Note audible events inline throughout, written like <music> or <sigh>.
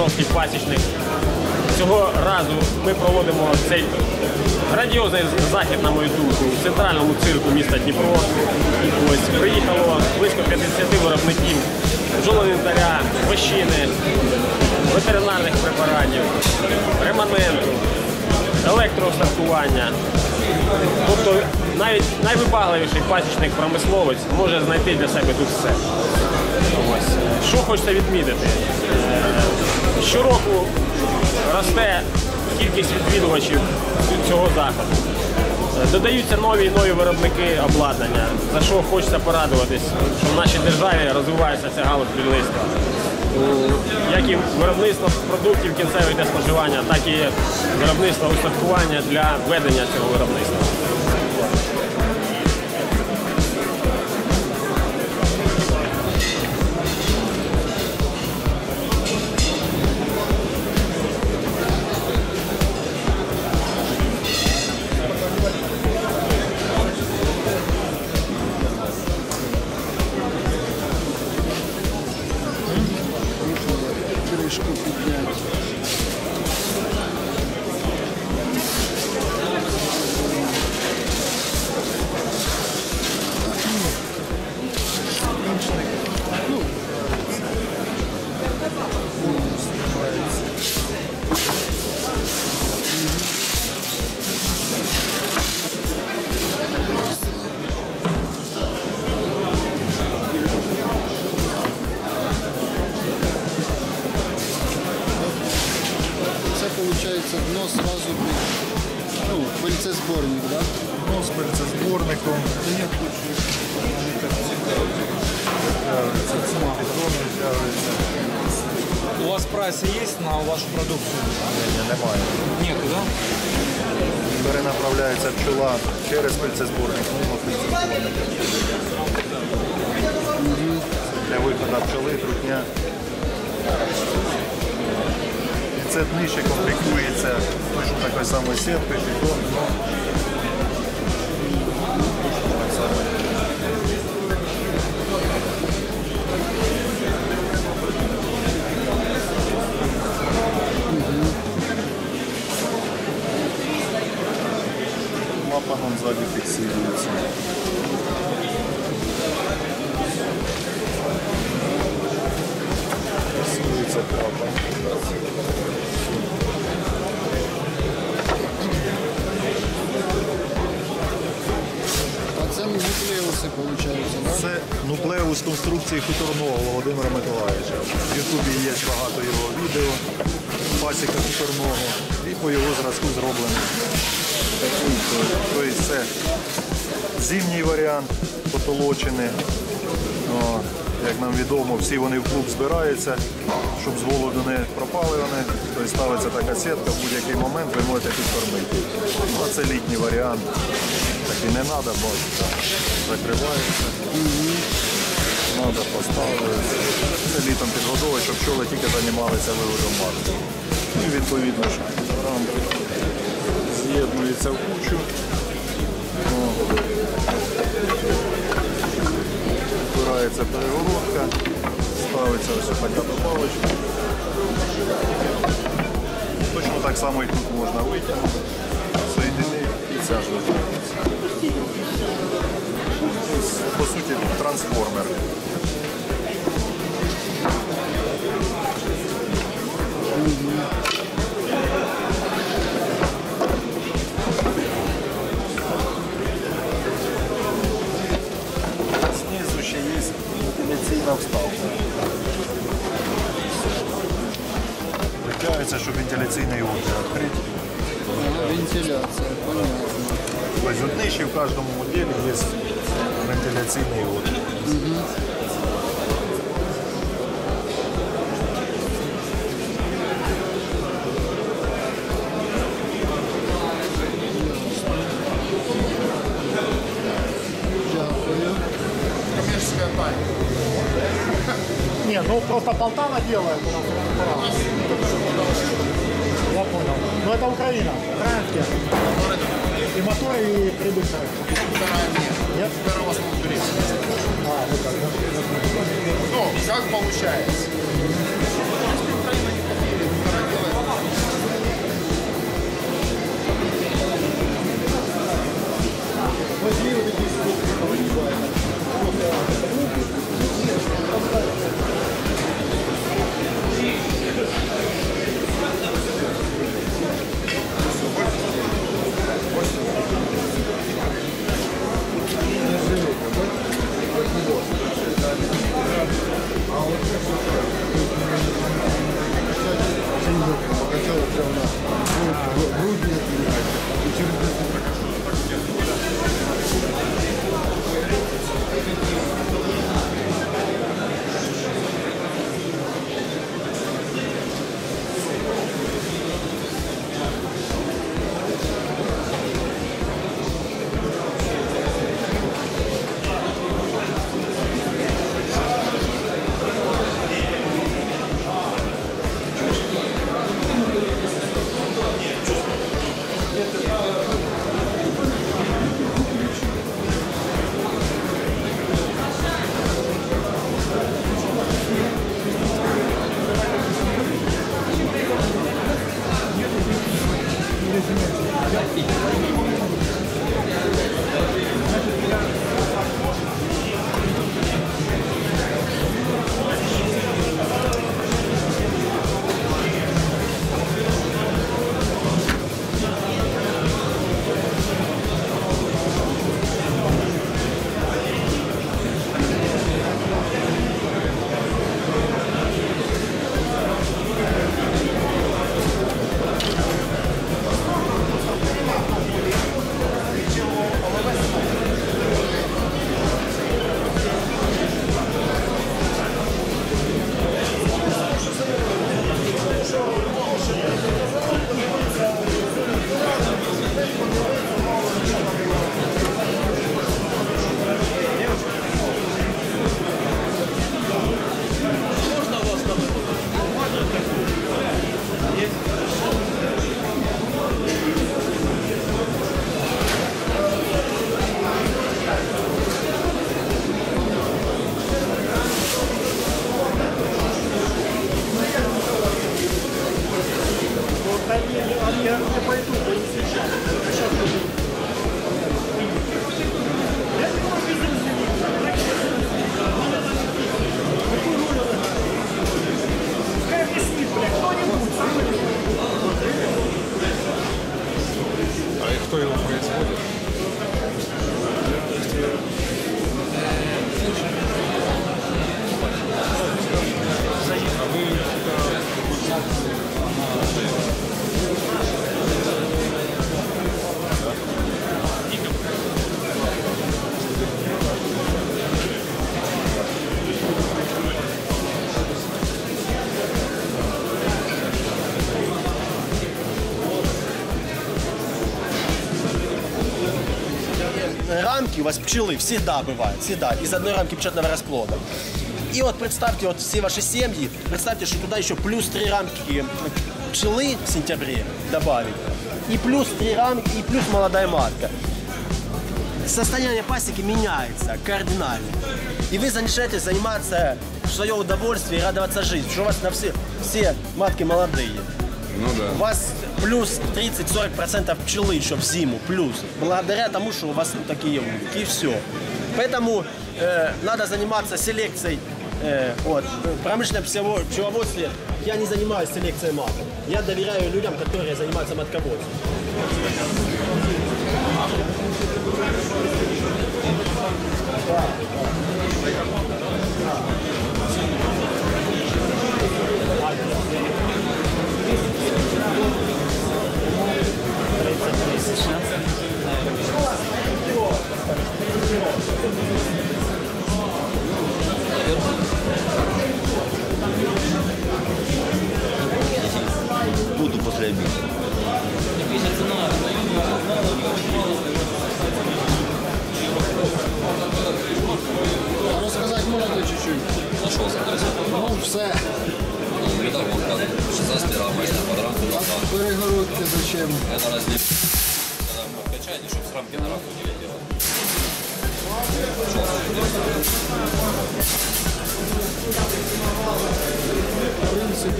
Дніпровський пасічник. Цього разу ми проводимо цей грандіозний захід, на мою думку, в центральному цирку міста Дніпро. Ось приїхало близько 50 виробників бджолоінвентаря, вощини, ветеринарних препаратів, реманенту, електроустаткування. Тобто навіть найвибагливіший пасічник промисловець може знайти для себе тут все. Ось. Що хочеться відмітити? Е, Щороку росте кількість відвідувачів цього заходу. Е, Додаються нові і нові виробники обладнання, за що хочеться порадуватись, що в нашій державі розвивається ця галузь бджільництва. У- Як і виробництво продуктів кінцевих для споживання, так і виробництво устаткування для ведення цього виробництва. У вас прайсы есть на вашу продукцию? Ні, немає. Нету, да? Перенаправляється пчола через пильцезборник. Для виходу пчоли, трутня. І це днище комплектується точно такою самою сіткою, піддон, Клапаном сзади фиксируется. Фиксируется клапан. А це нуклеуси, да? Це нуклеус конструкції хуторного Володимира Миколаївича. В Ютубі є багато його відео, пасіка хуторного, і по його зразку зроблено. Тобто це зимній варіант потолочений. Як нам відомо, всі вони в клуб збираються, щоб з голоду не пропали вони. Тобто ставиться така сітка, в будь-який момент ви можете підкормити. Ну, а це літній варіант. Такий не треба, бо закривається. Надо поставити. Це літом підгодовують, щоб пчоли тільки займалися виводом матки. Ну і відповідно рамки з'єднується в кучу. О. Вбирається перегородка, ставиться ось така добавочка. Точно так само і тут можна витягнути, соєдинити і ця ж витягнеться. Тобто, По суті, трансформер. вентиляційна вставка. Витягується, щоб вентиляційний отвір відкрити. Ага, вентиляция, понятно. Тобто от нижче в кожному моделі є вентиляційний отвір. Дякую. Просто Полтава делает. Я понял. Ну это Украина. Украинские. И моторы, и редукторы. Нет? А Ну, как получается? А и Рамки у вас пчелы всегда бывают, всегда, из одной рамки печатного расплода. И вот представьте, вот все ваши семьи, представьте, что туда еще плюс три рамки пчелы в сентябре добавить, и плюс три рамки, и плюс молодая матка. Состояние пасеки меняется кардинально. И вы начинаете заниматься в свое удовольствие и радоваться жизни, что у вас на все, все матки молодые. Ну да. У вас плюс 30-40% пчелы еще в зиму, плюс. Благодаря тому, что у вас вот такие улики, и все. Поэтому э, надо заниматься селекцией. Э, вот, пчелово- пчеловодстве я не занимаюсь селекцией маток. Я доверяю людям, которые занимаются матководством. Буду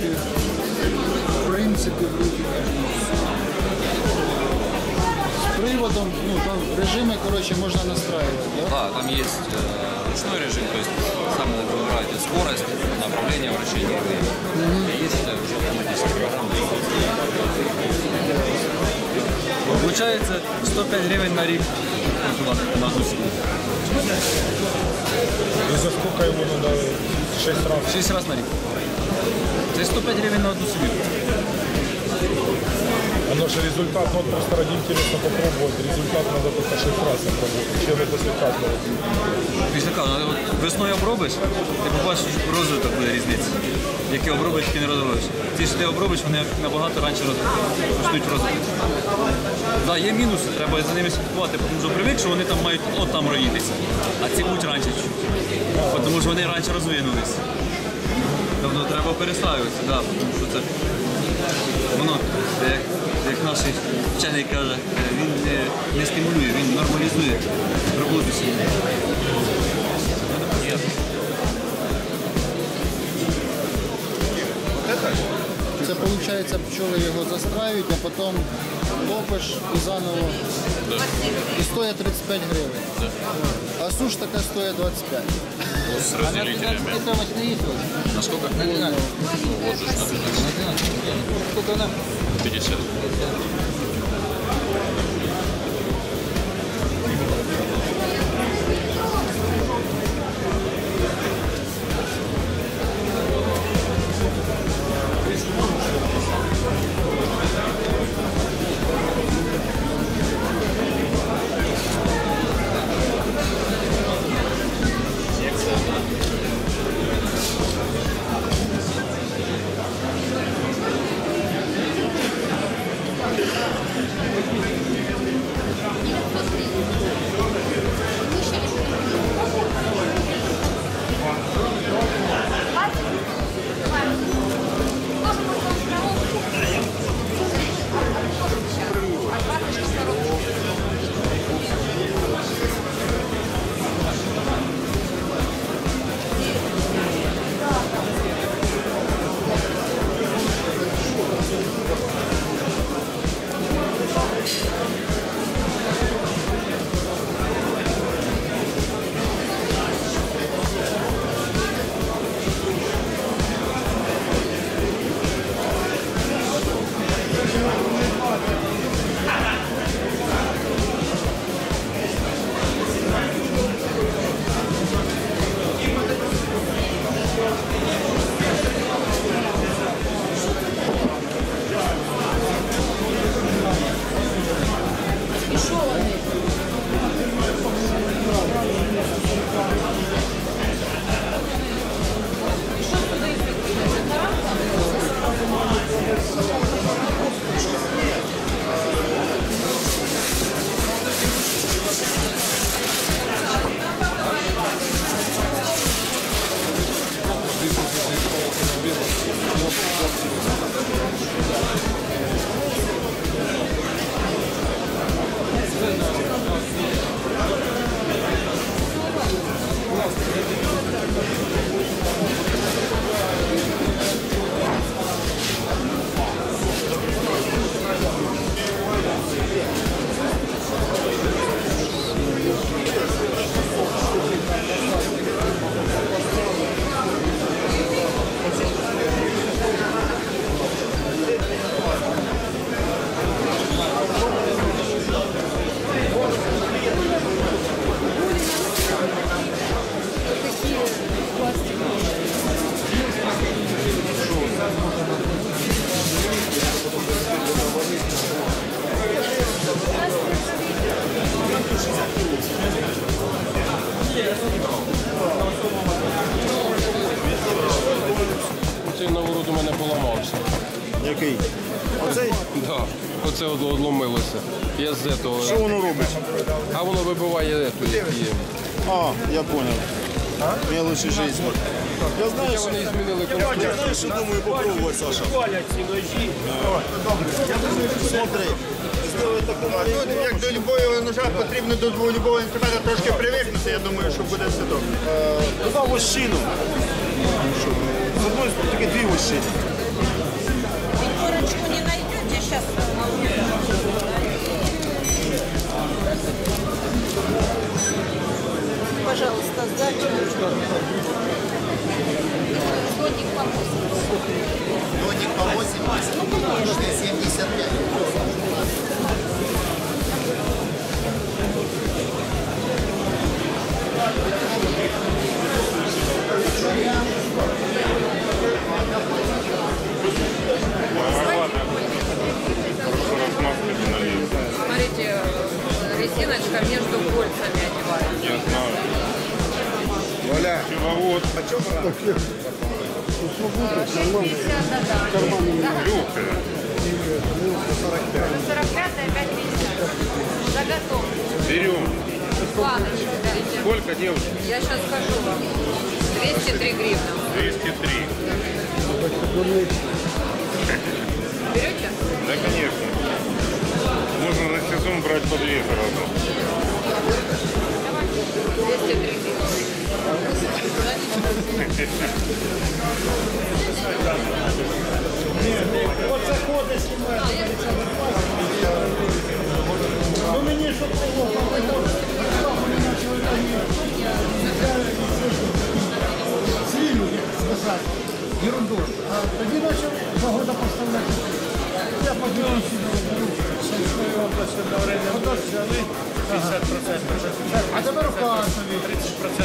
В принципі, в принципі, вроді плюс. З приводом, ну там режими, коротше, можна настраювати, да? Да, там есть э, ручной режим, то есть сами выбираете скорость, направление вращения и время. И есть э, уже автоматические программы. Получается 105 гривен на рік на одну секунду. И за сколько его надо? Шесть раз. 6 раз на рік. Це 105 гривень на одну секунду. Оно же результат, ну вот просто ради интересно попробовать. Результат надо только шесть раз обработать. Чем это после каждого? Після кави, от весною обробиш, ти побачиш розвиток буде різниці. Які обробиш, які не розробиш. Ті, що ти обробиш, вони набагато раніше роз- почнуть розвиток. Да, є мінуси, треба за ними слідкувати, тому що привик, що вони там мають от там роїтися. А ці будуть раніше чуть. Тому що вони раніше розвинулись. Тобто треба переставитися, да, тому що це воно, як, як наш вчений каже, е, він не, не стимулює, він нормалізує роботу сім'ї. Це виходить, пчоли його застраюють, а потім топиш і заново. І стоїть 35 гривень. А суш така стоїть 25. С разделителями. На сколько? Ну, вот же что. 50. Я лучше жизнь. Я знаю, що Вони змінили конструкцію. я знаю, що думаю попробувати, Саша. Колять ці ножі. Смотри, Як до любого ножа потрібно до любого інструмента трошки привикнути, я думаю, що буде все добре. Туди вощину. З одної сторони тільки дві вощини. Корочку не найдете сейчас. Пожалуйста, сдачу. Злотник по 80. Лотик по 80, обычный 75. Смотрите, резиночка между кольцами одевается. Валя, Пчеловод. почем раз? 60, да, да. Легкая. 45 опять 50. Заготовки. Берем. Планочку дайте. Сколько, девушка? Я сейчас скажу вам. 203 гривны. 203. Берете? Да, конечно. Можно на сезон брать по две сразу. Оце ходить Ну мені що було, Сліну сказати. Ерунду. А тоді почав погода поставляти. Я подивився. А тепер в Харкові. 30%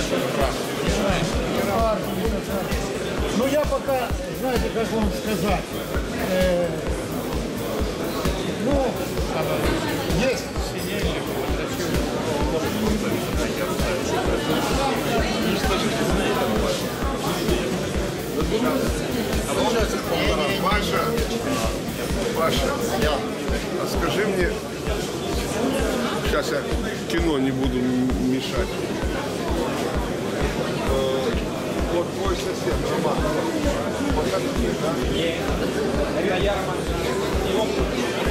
Ну я пока, знаете, как вам сказать, э, ну, есть. Паша, Паша, а скажи мне, сейчас я кино не буду мешать. Э, Вот твой сосед, Роман, покажи, да? Принцип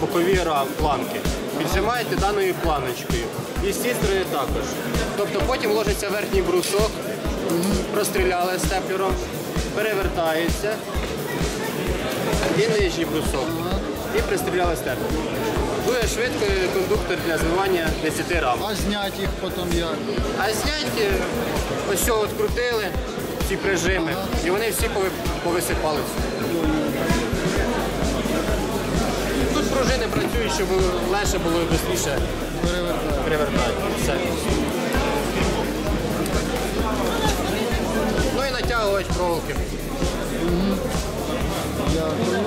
бокові планки. Піджимаєте даною планочкою. І з цієї сторони також. Тобто потім ложиться верхній брусок, простріляли степлером, перевертається і нижній брусок. І пристріляли степлером. Дуже швидко кондуктор для звивання 10 рам. А знять їх потім як? А зняті ось цього от крутили, ці прижими, і вони всі пови- повисипалися. Пружини працюють, щоб легше було швидше перевертати. Все. Ну і натягувач проволоки. Дякую.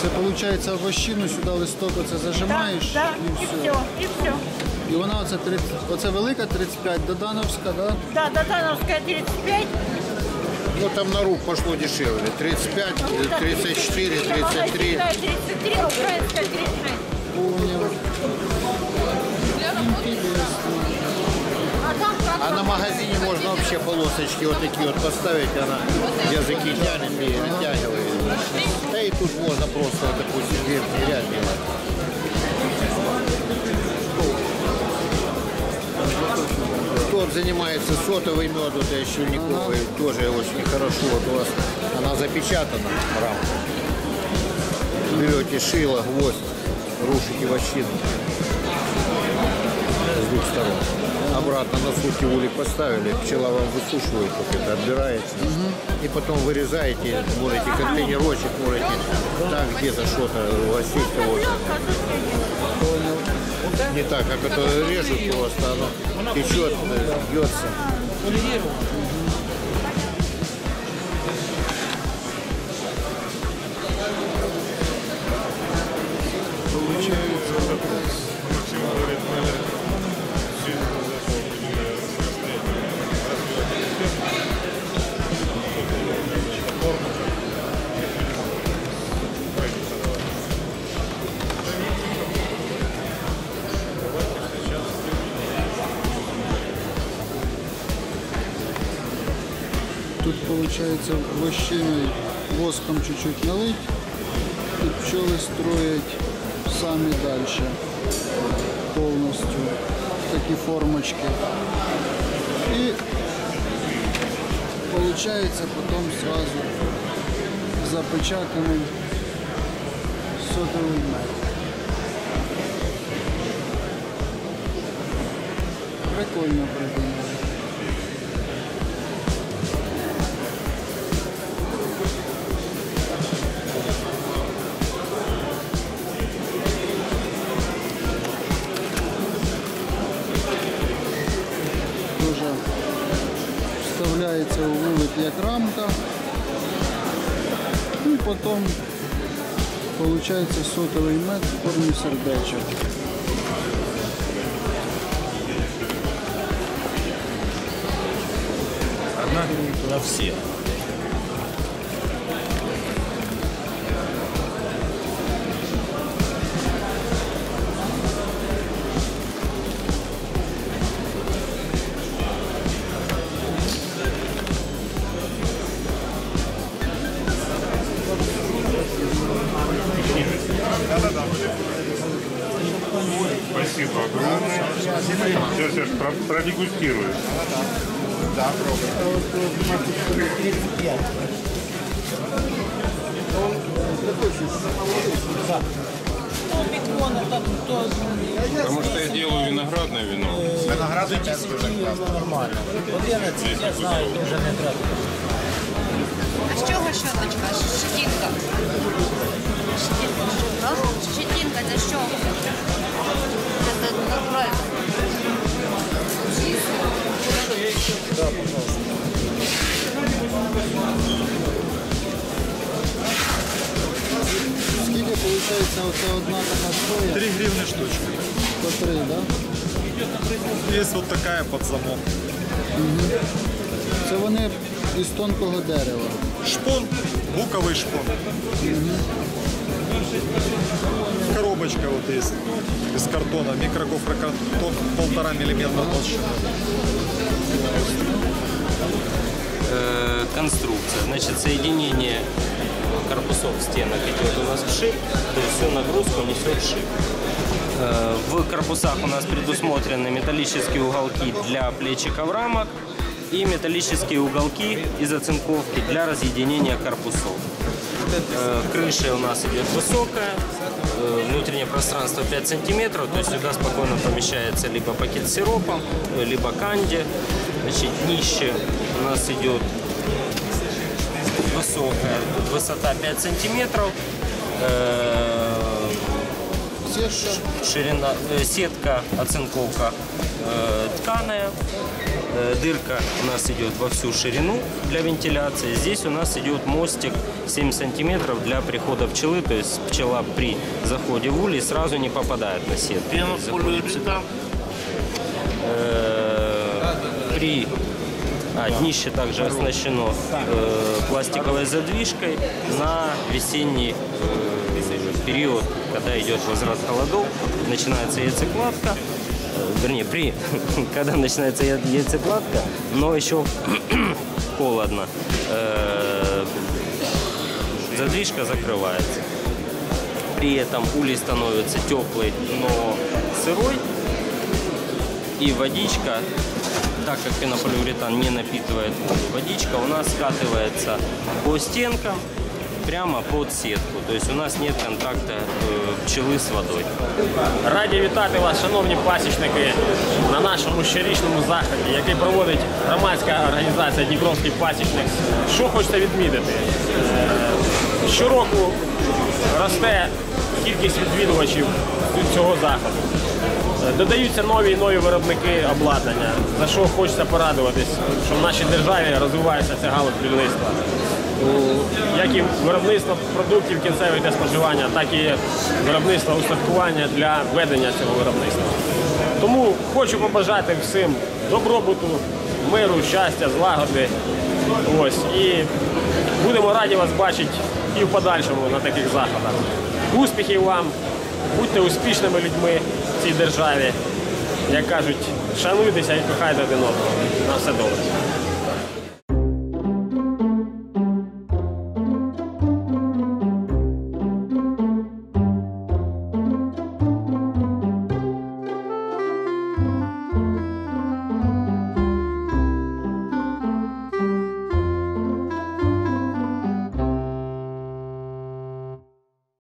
Це виходить вощину сюди листок оце зажимаєш Да, і и все. все, и все. І вона оце 30, оце велика 35, Додановська, да? Да, Додановская 35. Ну там на рук пошло дешевле. 35, э, 34, 33. Магазинная 33, а украинская 36. Понял. А на магазине можно вообще полосочки вот такие вот поставить, она языки тянет и натягивает. Да и тут можно просто, допустим, верхний ряд делать. Вот занимается сотовый мед, вот я щельниковый, тоже очень хорошо. Вот у вас она запечатана, рамка. Берете шило, гвоздь, рушите вощину с двух сторон. Обратно на сутки улик поставили, пчела вам высушивает, вот это отбирается. И потом вырезаете, можете контейнерочек, можете так где-то что-то, гостей кого-то. Не так, как это режут просто, оно течет, бьется. Стараются лощиной воском чуть-чуть налить. И пчелы строить сами дальше полностью. Такие формочки. И получается потом сразу запечатанным сотовый мед. Прикольно придумано. вставляється у вулик як рамка. І потім виходить сотовий мед в формі сердечок. Одна на все. Спасибо огромное. Ж про- продегустирую. Да, Потому что я делаю виноградное вино. Виноградний теж дуже класно. Нормально. 11, я знаю, дуже не треба. А з чого щоточка? Щетинка. Щетинка. Щетинка це чого? Це натурально. Да, пожалуйста. Скільки виходить оце одна така стоїть? 3 гривны штучка. По три, да? Есть вот такая под замок. Угу. Це вони із тонкого дерева. Шпон, буковый шпон. Коробочка вот есть из картона, микрогофрокартон полтора миллиметра толщины. э, конструкция. Значит, соединение корпусов стенок идет у нас в шип, то есть всю нагрузку несет шип. В корпусах у нас предусмотрены металлические уголки для плечиков рамок и металлические уголки из оцинковки для разъединения корпусов. Э, Крыша у нас идет высокая, э, внутреннее пространство 5 сантиметров, то есть сюда спокойно помещается либо пакет с сиропом, э, либо канди. Значит, днище у нас идет высокая, тут высота 5 сантиметров, ширина, сетка, оцинковка тканая, дырка у нас идет во всю ширину для вентиляции. Здесь у нас идет мостик 7 сантиметров для прихода пчелы, то есть пчела при заходе в улей сразу не попадает на сетку. Э, При а, днище также оснащено э, пластиковой задвижкой на весенний э, период, когда идет возврат холодов, начинается яйцекладка, э, вернее, при, <laughs> когда начинается яйцекладка, но еще <clears throat> холодно, э, задвижка закрывается. При этом улей становится теплый, но сырой, и водичка, так как пенополиуретан не напитывает водичка у нас скатывается по стенкам прямо под сетку. То есть у нас нет контакта э, пчелы с водой. Раді вітати вас, шановні пасічники, на нашому щорічному заході, який проводить громадська організація Дніпровський пасічник. Що хочеться відмітити? Е, Щороку росте кількість відвідувачів цього заходу. Е, Додаються нові і нові виробники обладнання, за що хочеться порадуватись, що в нашій державі розвивається ця галузь бджільництва. Як і виробництво продуктів кінцевих для споживання, так і виробництво устаткування для ведення цього виробництва. Тому хочу побажати всім добробуту, миру, щастя, злагоди. Ось. І будемо раді вас бачити і в подальшому на таких заходах. Успіхів вам, будьте успішними людьми в цій державі. Як кажуть, шануйтеся і кохайте один одного. На все добре.